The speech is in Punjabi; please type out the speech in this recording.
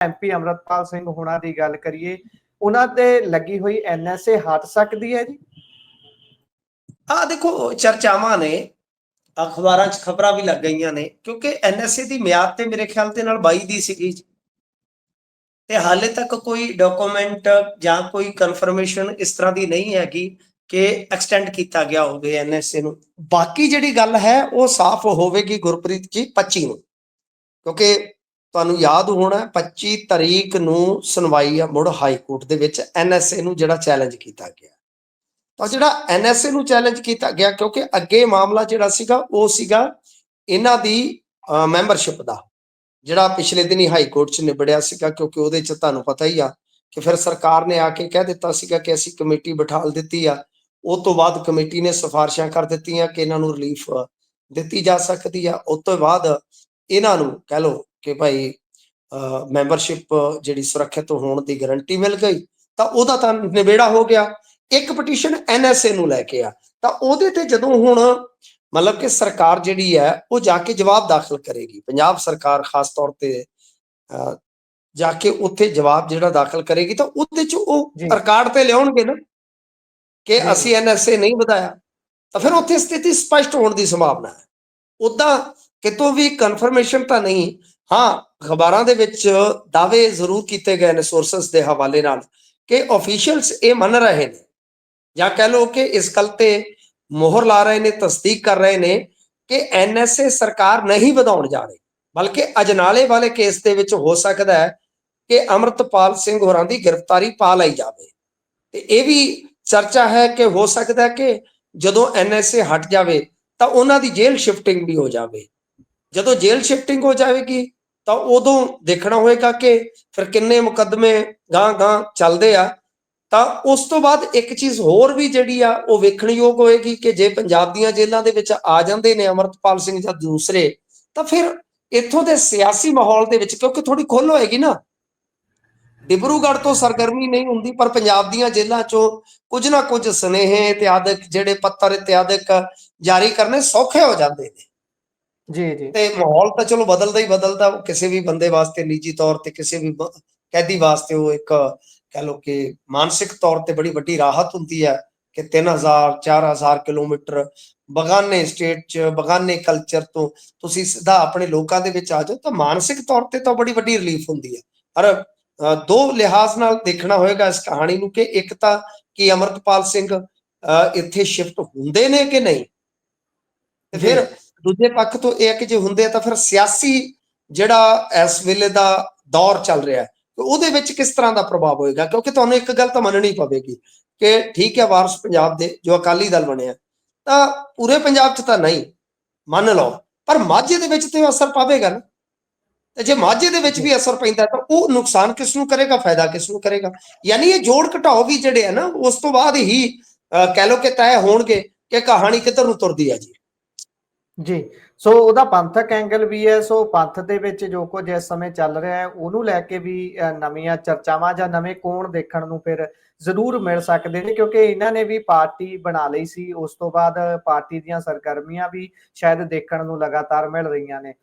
ਐਮਪੀ ਅਮਰਤਪਾਲ ਸਿੰਘ ਹੋਣਾ ਦੀ ਗੱਲ ਕਰੀਏ, ਉਹਨਾਂ ਤੇ ਲੱਗੀ ਹੋਈ ਐਨਐਸਏ ਹਟ ਸਕਦੀ ਹੈ ਜੀ? ਆ ਦੇਖੋ, ਚਰਚਾਵਾਂ ਨੇ, ਅਖਬਾਰਾਂ 'ਚ ਖਬਰਾਂ ਵੀ ਲੱਗ ਗਈਆਂ ਨੇ, ਕਿਉਂਕਿ ਐਨਐਸਏ ਦੀ ਮਿਆਦ ਤੇ ਮੇਰੇ ਖਿਆਲ ਤੇ ਨਾਲ 22 ਦੀ ਸੀਗੀ ਤੇ ਹਾਲੇ ਤੱਕ ਕੋਈ ਡਾਕੂਮੈਂਟ ਜਾਂ ਕੋਈ ਕਨਫਰਮੇਸ਼ਨ ਇਸ ਤਰ੍ਹਾਂ ਦੀ ਨਹੀਂ ਹੈਗੀ ਕਿ ਐਕਸਟੈਂਡ ਕੀਤਾ ਗਿਆ ਹੋਵੇ ਐਨਐਸਏ ਨੂੰ। ਬਾਕੀ ਜਿਹੜੀ ਗੱਲ ਹੈ, ਉਹ ਸਾਫ਼ ਹੋਵੇਗੀ ਗੁਰਪ੍ਰੀਤ ਜੀ 25 ਨੂੰ। ਕਿਉਂਕਿ ਤੁਹਾਨੂੰ ਯਾਦ ਹੋਣਾ 25 ਤਰੀਕ ਨੂੰ ਸੁਣਵਾਈ ਆ ਮੁੜ ਹਾਈ ਕੋਰਟ ਦੇ ਵਿੱਚ ਐਨਐਸਏ ਨੂੰ ਜਿਹੜਾ ਚੈਲੰਜ ਕੀਤਾ ਗਿਆ। ਤਾਂ ਜਿਹੜਾ ਐਨਐਸਏ ਨੂੰ ਚੈਲੰਜ ਕੀਤਾ ਗਿਆ, ਕਿਉਂਕਿ ਅੱਗੇ ਮਾਮਲਾ ਜਿਹੜਾ ਸੀਗਾ, ਉਹ ਸੀਗਾ ਇਹਨਾਂ ਦੀ ਮੈਂਬਰਸ਼ਿਪ ਦਾ, ਜਿਹੜਾ ਪਿਛਲੇ ਦਿਨੀ ਹਾਈ ਕੋਰਟ 'ਚ ਨਿਬੜਿਆ ਸੀਗਾ, ਕਿਉਂਕਿ ਉਹਦੇ 'ਚ ਤੁਹਾਨੂੰ ਪਤਾ ਹੀ ਆ ਕਿ ਫਿਰ ਸਰਕਾਰ ਨੇ ਆ ਕੇ ਕਹਿ ਦਿੱਤਾ ਸੀਗਾ ਕਿ ਅਸੀਂ ਕਮੇਟੀ ਬਿਠਾਲ ਦਿੱਤੀ ਆ। ਉਹ ਤੋਂ ਬਾਅਦ ਕਮੇਟੀ ਨੇ ਸਿਫਾਰਿਸ਼ਾਂ ਕਰ ਦਿੱਤੀਆਂ ਕਿ ਇਹਨਾਂ ਨੂੰ ਰਿਲੀਫ ਦਿੱਤੀ ਜਾ ਸਕਦੀ ਆ। ਉਸ ਤੋਂ ਬਾਅਦ ਇਹਨਾਂ ਨੂੰ ਕਹਿ ਲਓ ਕਿ ਭਾਈ ਮੈਂਬਰਸ਼ਿਪ ਜਿਹੜੀ ਸੁਰੱਖਿਅਤ ਹੋਣ ਦੀ ਗਾਰੰਟੀ ਮਿਲ ਗਈ ਤਾਂ ਉਹਦਾ ਤਾਂ ਨਿਬੇੜਾ ਹੋ ਗਿਆ ਇੱਕ ਪਟੀਸ਼ਨ ਐਨਐਸਏ ਨੂੰ ਲੈ ਕੇ ਆ ਤਾਂ ਉਹਦੇ ਤੇ ਜਦੋਂ ਹੁਣ ਮਤਲਬ ਕਿ ਸਰਕਾਰ ਜਿਹੜੀ ਹੈ ਉਹ ਜਾ ਕੇ ਜਵਾਬ ਦਾਖਲ ਕਰੇਗੀ ਪੰਜਾਬ ਸਰਕਾਰ ਖਾਸ ਤੌਰ ਤੇ ਜਾ ਕੇ ਉੱਥੇ ਜਵਾਬ ਜਿਹੜਾ ਦਾਖਲ ਕਰੇਗੀ ਤਾਂ ਉਹਦੇ ਚ ਉਹ। ਰਿਕਾਰਡ ਤੇ ਲਿਆਉਣਗੇ ਨਾ ਕਿ। ਅਸੀਂ ਐਨਐਸਏ ਨਹੀਂ ਵਧਾਇਆ ਤਾਂ ਫਿਰ ਉੱਥੇ ਸਥਿਤੀ ਸਪਸ਼ਟ ਹੋਣ ਦੀ ਸੰਭਾਵਨਾ ਹੈ ਉਦਾਂ ਕਿਤੋਂ ਵੀ ਕਨਫਰਮੇਸ਼ਨ ਤਾਂ ਨਹੀਂ ਹਾਂ ਖਬਰਾਂ ਦੇ ਵਿੱਚ ਦਾਅਵੇ ਜ਼ਰੂਰ ਕੀਤੇ ਗਏ ਨੇ ਸੋਰਸਸ ਦੇ ਹਵਾਲੇ ਨਾਲ ਕਿ ਅਫੀਸ਼ੀਅਲਸ ਇਹ ਮੰਨ ਰਹੇ ਨੇ ਜਾਂ ਕਹਿ ਲਓ ਕਿ ਇਸ ਗੱਲ ਤੇ ਮੋਹਰ ਲਾ ਰਹੇ ਨੇ, ਤਸਦੀਕ ਕਰ ਰਹੇ ਨੇ ਕਿ ਐਨਐਸਏ ਸਰਕਾਰ ਨਹੀਂ ਵਧਾਉਣ ਜਾ ਰਹੀ, ਬਲਕਿ ਅਜਨਾਲੇ ਵਾਲੇ ਕੇਸ ਦੇ ਵਿੱਚ ਹੋ ਸਕਦਾ ਹੈ ਕਿ ਅਮਰਤਪਾਲ ਸਿੰਘ ਹੋਰਾਂ ਦੀ ਗ੍ਰਿਫਤਾਰੀ ਪਾ ਲਈ ਜਾਵੇ। ਤੇ ਇਹ ਵੀ ਚਰਚਾ ਹੈ ਕਿ ਹੋ ਸਕਦਾ ਹੈ ਕਿ ਜਦੋਂ ਐਨਐਸਏ ਹਟ ਜਾਵੇ ਤਾਂ ਉਹਨਾਂ ਦੀ ਜੇਲ੍ਹ ਸ਼ਿਫਟਿੰਗ ਵੀ ਹੋ ਜਾਵੇ। ਜਦੋਂ ਜੇਲ੍ਹ ਸ਼ਿਫਟਿੰਗ ਹੋ ਜਾਵੇਗੀ ਤਾਂ ਉਦੋਂ ਦੇਖਣਾ ਹੋਏਗਾ ਕਿ ਫਿਰ ਕਿੰਨੇ ਮੁਕੱਦਮੇ ਗਾਂ ਗਾਂ ਚੱਲਦੇ ਆ। ਤਾਂ ਉਸ ਤੋਂ ਬਾਅਦ ਇੱਕ ਚੀਜ਼ ਹੋਰ ਵੀ ਜਿਹੜੀ ਆ, ਉਹ ਵੇਖਣਯੋਗ ਹੋਏਗੀ ਕਿ ਜੇ ਪੰਜਾਬ ਦੀਆਂ ਜੇਲ੍ਹਾਂ ਦੇ ਵਿੱਚ ਆ ਜਾਂਦੇ ਨੇ ਅਮਰਤਪਾਲ ਸਿੰਘ ਜਾਂ ਦੂਸਰੇ, ਤਾਂ ਫਿਰ ਇੱਥੋਂ ਦੇ ਸਿਆਸੀ ਮਾਹੌਲ ਦੇ ਵਿੱਚ, ਕਿਉਂਕਿ ਥੋੜੀ ਖੁੱਲ ਹੋਏਗੀ ਨਾ। ਡਿਬਰੂਗੜ੍ਹ ਤੋਂ ਸਰਗਰਮੀ ਨਹੀਂ ਹੁੰਦੀ, ਪਰ ਪੰਜਾਬ ਦੀਆਂ ਜੇਲ੍ਹਾਂ ਚੋਂ ਕੁਝ ਨਾ ਕੁਝ ਸੁਨੇਹੇ ਇਤਿਆਦਿਕ ਜਿਹੜੇ ਪੱਤਰ ਇਤਿਆਦਿਕ ਜਾਰੀ ਕਰਨੇ ਸੌਖੇ ਹੋ ਜਾਂਦੇ ਨੇ। ਜੀ ਜੀ। ਤੇ ਮਾਹੌਲ ਤਾਂ ਚਲੋ ਬਦਲਦਾ ਹੀ ਬਦਲਦਾ ਕਿਸੇ ਵੀ ਬੰਦੇ ਵਾਸਤੇ ਨਿੱਜੀ ਤੌਰ ਤੇ ਕਿਸੇ ਵੀ ਕੈਦੀ ਵਾਸਤੇ ਉਹ ਇੱਕ ਕਹਿ ਲਓ ਕਿ ਮਾਨਸਿਕ ਤੌਰ ਤੇ ਬੜੀ ਵੱਡੀ ਰਾਹਤ ਹੁੰਦੀ ਹੈ ਕਿ 3000 4000 ਕਿਲੋਮੀਟਰ ਬਗਾਨੇ ਸਟੇਟ ਚ ਬਗਾਨੇ ਕਲਚਰ ਤੋਂ ਤੁਸੀਂ ਸਿੱਧਾ ਆਪਣੇ ਲੋਕਾਂ ਦੇ ਵਿੱਚ ਆ ਜਾਓ ਤਾਂ ਮਾਨਸਿਕ ਤੌਰ ਤੇ ਤਾਂ ਬੜੀ ਵੱਡੀ ਰਿਲੀਫ ਹੁੰਦੀ ਹੈ। ਪਰ ਦੋ ਲਿਹਾਜ਼ ਨਾਲ ਦੇਖਣਾ ਹੋਏਗਾ ਇਸ ਕਹਾਣੀ ਨੂੰ ਕਿ ਇੱਕ ਤਾਂ ਕਿ ਅਮਰਤਪਾਲ ਸਿੰਘ ਇੱਥੇ ਸ਼ਿਫਟ ਹੁੰਦੇ ਨੇ ਕਿ ਨਹੀਂ? ਤੇ। ਫਿਰ ਦੂਜੇ ਪੱਖ ਤੋਂ ਇਹ ਹੈ ਕਿ ਜੇ ਹੁੰਦੇ ਤਾਂ ਫਿਰ ਸਿਆਸੀ ਜਿਹੜਾ ਇਸ ਵੇਲੇ ਦਾ ਦੌਰ ਚੱਲ ਰਿਹਾ ਹੈ ਉਹਦੇ ਵਿੱਚ ਕਿਸ ਤਰ੍ਹਾਂ ਦਾ ਪ੍ਰਭਾਵ ਹੋਏਗਾ? ਕਿਉਂਕਿ ਤੁਹਾਨੂੰ ਇੱਕ ਗੱਲ ਤਾਂ ਮੰਨਣੀ ਪਵੇਗੀ ਕਿ ਠੀਕ ਹੈ ਵਾਰਸ ਪੰਜਾਬ ਦੇ ਜੋ ਅਕਾਲੀ ਦਲ ਬਣਿਆ ਤਾਂ ਪੂਰੇ ਪੰਜਾਬ 'ਚ ਤਾਂ ਨਹੀਂ ਮੰਨ ਲਓ ਪਰ ਮਾਝੇ ਦੇ ਵਿੱਚ ਤੇ ਅਸਰ ਪਾਵੇਗਾ ਨਾ। ਤੇ ਜੇ ਮਾਝੇ ਦੇ ਵਿੱਚ ਵੀ ਅਸਰ ਪੈਂਦਾ ਤਾਂ ਉਹ ਨੁਕਸਾਨ ਕਿਸ ਨੂੰ ਕਰੇਗਾ ਫਾਇਦਾ ਕਿਸ ਨੂੰ ਕਰੇਗਾ? ਯਾਨੀ ਇਹ ਜੋੜ ਘਟਾਓ ਵੀ ਜਿਹੜੇ ਆ ਨਾ ਉਸ ਤੋਂ ਬਾਅਦ ਹੀ ਅਹ, ਕਹਿ ਲਓ ਕਿ ਤੈਅ ਹੋਣਗੇ ਕਿ ਕਹਾਣੀ ਕਿੱਧਰ ਨੂੰ ਤੁਰਦੀ ਹੈ ਜੀ। ਜੀ। ਸੋ ਉਹਦਾ ਪੰਥਕ ਐਂਗਲ ਵੀ ਹੈ ਸੋ ਪੰਥ ਦੇ ਵਿੱਚ ਜੋ ਕੁਝ ਇਸ ਸਮੇਂ ਚੱਲ ਰਿਹਾ ਹੈ ਉਹਨੂੰ ਲੈ ਕੇ ਵੀ ਅ, ਨਵੀਆਂ ਚਰਚਾਵਾਂ ਜਾਂ ਨਵੇਂ ਕੋਣ ਦੇਖਣ ਨੂੰ ਫਿਰ ਜ਼ਰੂਰ ਮਿਲ ਸਕਦੇ ਨੇ ਕਿਉਂਕਿ ਇਹਨਾਂ ਨੇ ਵੀ ਪਾਰਟੀ ਬਣਾ ਲਈ ਸੀ। ਉਸ ਤੋਂ ਬਾਅਦ ਪਾਰਟੀ ਦੀਆਂ ਸਰਗਰਮੀਆਂ ਵੀ ਸ਼ਾਇਦ ਦੇਖਣ ਨੂੰ ਲਗਾਤਾਰ ਮਿਲ ਰਹੀਆਂ ਨੇ।